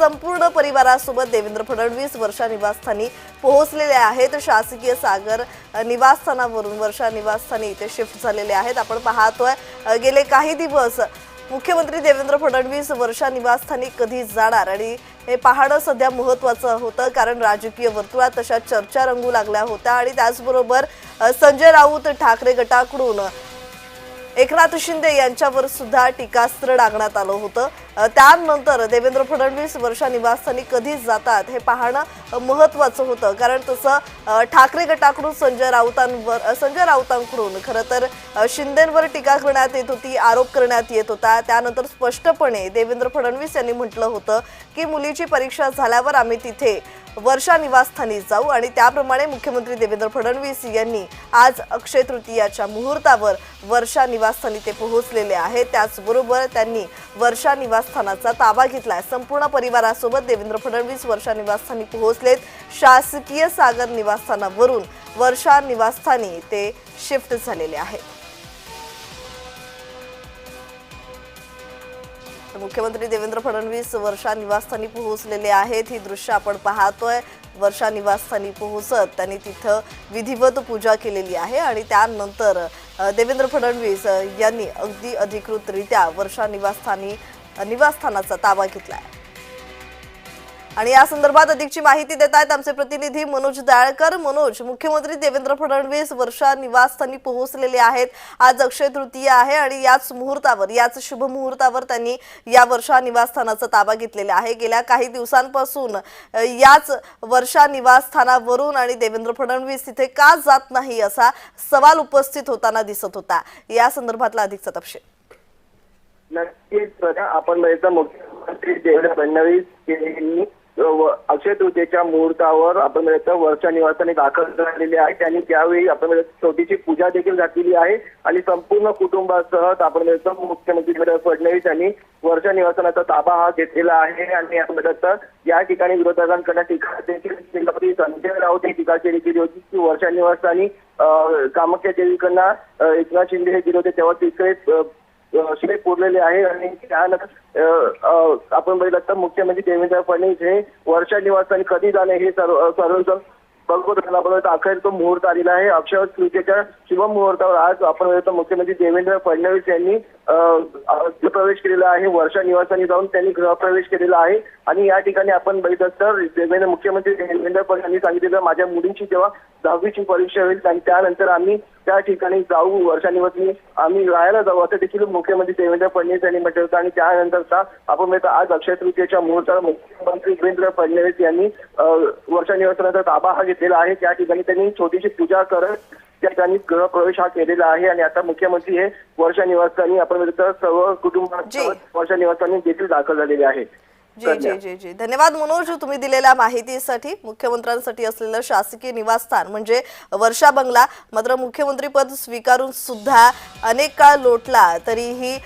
संपूर्ण परिवारासोबत देवेंद्र फडणवीस वर्षा निवासस्थानी पोहोचलेले आहेत. शासकीय सागर निवासस्थानावरून वर्षा निवासस्थानी इथे शिफ्ट झालेले आहेत. आपण पाहतोय गेले काही दिवस मुख्यमंत्री देवेंद्र फडणवीस वर्षा निवासस्थानी कधी जाणार? आणि हे पाहणं सध्या महत्वाचं होतं कारण राजकीय वर्तुळात तशा चर्चा रंगू लागल्या होत्या. आणि त्याचबरोबर संजय राऊत ठाकरे गटाकडून एकनाथ शिंदे यांच्यावर सुद्धा टीकास्त्र डागण्यात आलं होतं. त्यानंतर देवेंद्र फडणवीस वर्षा निवासस्थानी कधी जातात हे पाहणं महत्वाचं महत्त्वाचं होतं. कारण तसं ठाकरे गटाकडून संजय राऊतांवर संजय राऊतांकडून खरं तर शिंदेंवर टीका करण्यात येत होती आरोप करण्यात येत होता. त्यानंतर स्पष्टपणे देवेंद्र फडणवीस यांनी म्हटलं होतं की मुलीची परीक्षा झाल्यावर आम्ही तिथे वर्षा निवासस्थानी जाऊ आणि त्याप्रमाणे मुख्यमंत्री देवेंद्र फडणवीस यांनी आज अक्षय तृतीयाच्या मुहूर्तावर वर्षा निवासस्थानी ते पोहोचलेले आहेत. त्याचबरोबर त्यांनी वर्षा निवासस्थानाचा ताबा घेतलाय. संपूर्ण परिवारासोबत देवेंद्र फडणवीस वर्षा निवासस्थानी पोहोचलेत. शासकीय सागर निवासस्थानावरून वर्षा निवासस्थानी ते शिफ्ट झालेले आहेत. मुख्यमंत्री देवेंद्र फडणवीस वर्षा निवासस्थानी पोहोचलेले आहेत. ही दृश्य आपण पाहतोय. वर्षा निवासस्थानी पोहोचत त्यांनी तिथं विधिवत पूजा केलेली आहे आणि त्यानंतर देवेंद्र फडणवीस यांनी अगदी अधिकृतरित्या वर्षा निवासस्थानी निवासस्थानाचा ताबा घेतला आहे. आणि या संदर्भात अधिकची माहिती देत आहेत आमचे प्रतिनिधी मनोज दाळकर. मनोज मुख्यमंत्री देवेंद्र फडणवीस वर्षा निवासस्थानी पोहोचलेले आहेत. आज अक्षय तृतीया आहे आणि याच मुहूर्तावर याच शुभ मुहूर्तावर त्यांनी या वर्षा निवासस्थानाचा ताबा घेतलेला आहे. गेल्या काही दिवसांपासून याच वर्षा निवासस्थानावरून आणि देवेंद्र फडणवीस तिथे का जात नाही असा सवाल उपस्थित होताना दिसत होता. या संदर्भातला अधिकचा तपशील. नक्कीच आपण बघितलं मुख्यमंत्री देवेंद्र फडणवीस यांनी अक्षय तृतीयेच्या मुहूर्तावर आपण वर्षा निवासाने दाखल झालेले आहे त्यांनी त्यावेळी आपण बघितलं छोटीशी पूजा देखील घातलेली आहे. आणि संपूर्ण कुटुंबासह आपण मुख्यमंत्री देवेंद्र फडणवीस यांनी वर्षा निवासनाचा ताबा हा घेतलेला आहे. आणि आपण या ठिकाणी विरोधकांकडे टीका देखील जिल्हापती संजय राऊत ही टीका केली गेली होती की वर्षा निवासानी कामाख्या देवीकडनं एकनाथ शिंदे हे गेले होते. तेव्हा तिकडे अ, पुरलेले आहे आणि त्यानंतर आपण बघितलं तर मुख्यमंत्री देवेंद्र फडणवीस हे वर्षा निवासाने कधी जाणे हे सर्व सर्व बघत आपण अखेर तो मुहूर्त आलेला आहे. अक्षय तृतीयेच्या शुभ मुहूर्तावर आज आपण मुख्यमंत्री देवेंद्र फडणवीस यांनी प्रवेश केलेला आहे वर्षा निवासाने जाऊन त्यांनी गृहप्रवेश केलेला आहे. आणि या ठिकाणी आपण बघितलं तर देवेंद्र मुख्यमंत्री देवेंद्र फडणवीस यांनी सांगितलेलं माझ्या मुलींची जेव्हा दहावीची परीक्षा होईल आणि त्यानंतर आम्ही त्या ठिकाणी जाऊ वर्षा निवासनी आम्ही राहायला जाऊ असं देखील मुख्यमंत्री देवेंद्र फडणवीस यांनी म्हटलं होतं. आणि त्यानंतरचा आपण म्हणतो आज अक्षय तृतीयेच्या मुहूर्ताला मुख्यमंत्री देवेंद्र फडणवीस यांनी वर्षानिवासनाचा वर्षा निवासनाचा ताबा हा घेतलेला आहे. त्या ठिकाणी त्यांनी छोटीशी पूजा करत त्या ठिकाणी गृहप्रवेश हा केलेला आहे आणि आता मुख्यमंत्री हे वर्षा निवासस्थानी आपण सर्व. कुटुंबासोबत वर्षा निवासस्थानी देखील दाखल झालेले आहेत जी जी जी जी. धन्यवाद मनोज तुम्ही दिलेल्या माहितीसाठी. मुख्यमंत्र्यांसाठी असलेलं शासकीय निवासस्थान म्हणजे वर्षा बंगला. मात्र मुख्यमंत्री पद स्वीकारून सुद्धा अनेक काळ लोटला तरीही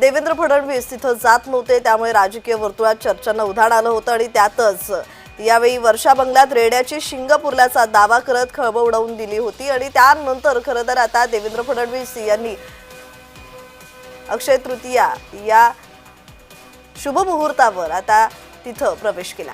देवेंद्र फडणवीस तिथं जात नव्हते. त्यामुळे राजकीय वर्तुळात चर्चांना उधाण आलं होतं आणि त्यातच यावेळी वर्षा बंगल्यात रेड्याची शिंग पुरल्याचा दावा करत खळबळ उडवून दिली होती आणि त्यानंतर खरं तर आता देवेंद्र फडणवीस यांनी अक्षय तृतीया या शुभ मुहूर्तावर आता तिथं प्रवेश केला.